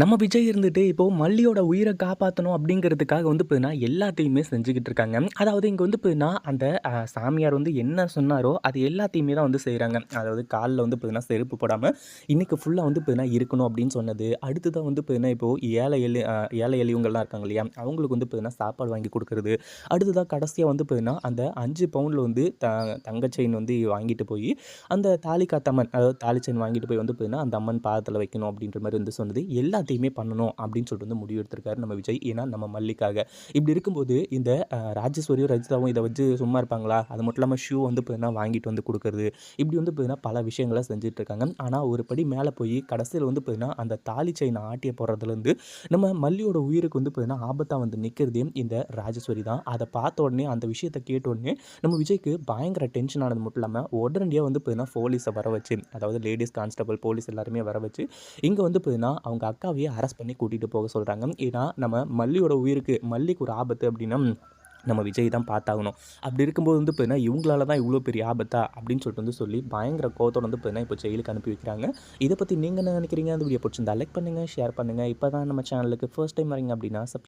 நம்ம விஜய் இருந்துட்டு இப்போ மல்லியோட உயிரை காப்பாற்றணும் அப்படிங்கிறதுக்காக வந்து பார்த்தீங்கன்னா எல்லாத்தையுமே செஞ்சுக்கிட்டு இருக்காங்க. அதாவது இங்கே வந்து பார்த்தீங்கன்னா அந்த சாமியார் வந்து என்ன சொன்னாரோ அது எல்லாத்தையுமே தான் வந்து செய்கிறாங்க அதாவது காலில் வந்து பார்த்தீங்கன்னா செருப்பு போடாமல் இன்னைக்கு ஃபுல்லாக வந்து பார்த்தீங்கன்னா இருக்கணும் அப்படின்னு சொன்னது. அடுத்ததாக வந்து பார்த்தீங்கன்னா இப்போது ஏழை எளி ஏழை எளியவங்கள்லாம் இருக்காங்க இல்லையா? அவங்களுக்கு வந்து பார்த்தீங்கன்னா சாப்பாடு வாங்கி கொடுக்குறது. அடுத்ததாக கடைசியாக வந்து பார்த்தீங்கன்னா அந்த அஞ்சு பவுண்டில் வந்து த தங்க செயின் வந்து வாங்கிட்டு போய் அந்த தாலிக்காத்தம்மன் அதாவது தாலி செயின் வாங்கிட்டு போய் வந்து பார்த்தீங்கன்னா அந்த அம்மன் பாதத்தில் வைக்கணும் அப்படின்ற மாதிரி வந்து சொன்னது. எல்லாத்தையுமே பண்ணணும் அப்படின்னு சொல்லிட்டு வந்து முடிவு எடுத்திருக்காரு நம்ம விஜய். ஏன்னா நம்ம மல்லிக்காக. இப்படி இருக்கும்போது இந்த ராஜேஸ்வரியும் ரஜிதாவும் இதை வச்சு சும்மா இருப்பாங்களா? அது மட்டும் இல்லாமல் ஷூ வந்து பார்த்தீங்கன்னா வாங்கிட்டு வந்து கொடுக்குறது. இப்படி வந்து பார்த்தீங்கன்னா பல விஷயங்களை செஞ்சுட்டு இருக்காங்க. ஆனால் ஒரு படி மேலே போய் கடைசியில் வந்து பார்த்தீங்கன்னா அந்த தாலி செயினை ஆட்டிய போடுறதுலேருந்து நம்ம மல்லியோட உயிருக்கு வந்து பார்த்தீங்கன்னா ஆபத்தாக வந்து நிற்கிறதே இந்த ராஜேஸ்வரி தான். அதை பார்த்த உடனே அந்த விஷயத்தை கேட்ட உடனே நம்ம விஜய்க்கு பயங்கர டென்ஷன் ஆனது மட்டும் இல்லாமல் உடனடியாக வந்து பார்த்தீங்கன்னா போலீஸை வர வச்சு அதாவது லேடிஸ் கான்ஸ்டபிள் போலீஸ் எல்லாருமே வர வச்சு இங்கே வந்து பார்த்தீங்கன்னா அவங்க அக்காவையே அரெஸ்ட் பண்ணி கூட்டிகிட்டு போக சொல்கிறாங்க ஏன்னா நம்ம மல்லியோட உயிருக்கு மல்லிக்கு ஒரு ஆபத்து அப்படின்னா நம்ம விஜய் தான் பார்த்தாகணும். அப்படி இருக்கும்போது வந்து பார்த்தீங்கன்னா இவங்களால தான் இவ்வளோ பெரிய ஆபத்தா அப்படின்னு சொல்லிட்டு வந்து சொல்லி பயங்கர கோத்தோட வந்து பார்த்தீங்கன்னா இப்போ ஜெயிலுக்கு அனுப்பி வைக்கிறாங்க. இதை பற்றி நீங்கள் என்ன நினைக்கிறீங்க? அந்த வீடியோ பிடிச்சிருந்தா லைக் பண்ணுங்கள் ஷேர் பண்ணுங்கள் இப்போ தான் நம்ம சேனலுக்கு ஃபர்ஸ்ட் டைம் வரீங்க அப்படின்னா சப்